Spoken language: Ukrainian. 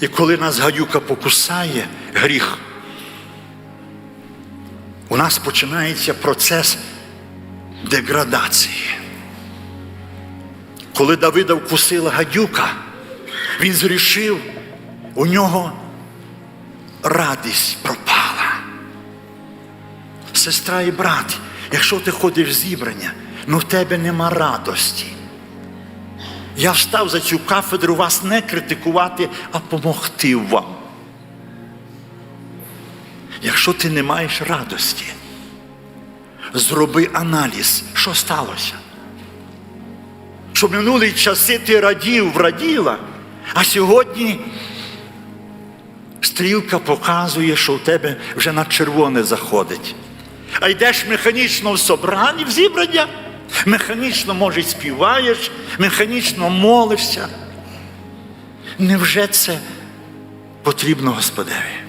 І коли нас гадюка покусає, гріх, у нас починається процес деградації. Коли Давида вкусила гадюка, він зрішив, у нього радість пропала. Сестра і брат, якщо ти ходиш в зібрання, ну в тебе нема радості. Я встав за цю кафедру вас не критикувати, а помогти вам. Якщо ти не маєш радості, зроби аналіз, що сталося. Що минулі часи ти радів, раділа, а сьогодні стрілка показує, що в тебе вже на червоне заходить. А йдеш механічно в собранні, в зібрання, механічно, може, співаєш, механічно молишся. Невже це потрібно Господеві?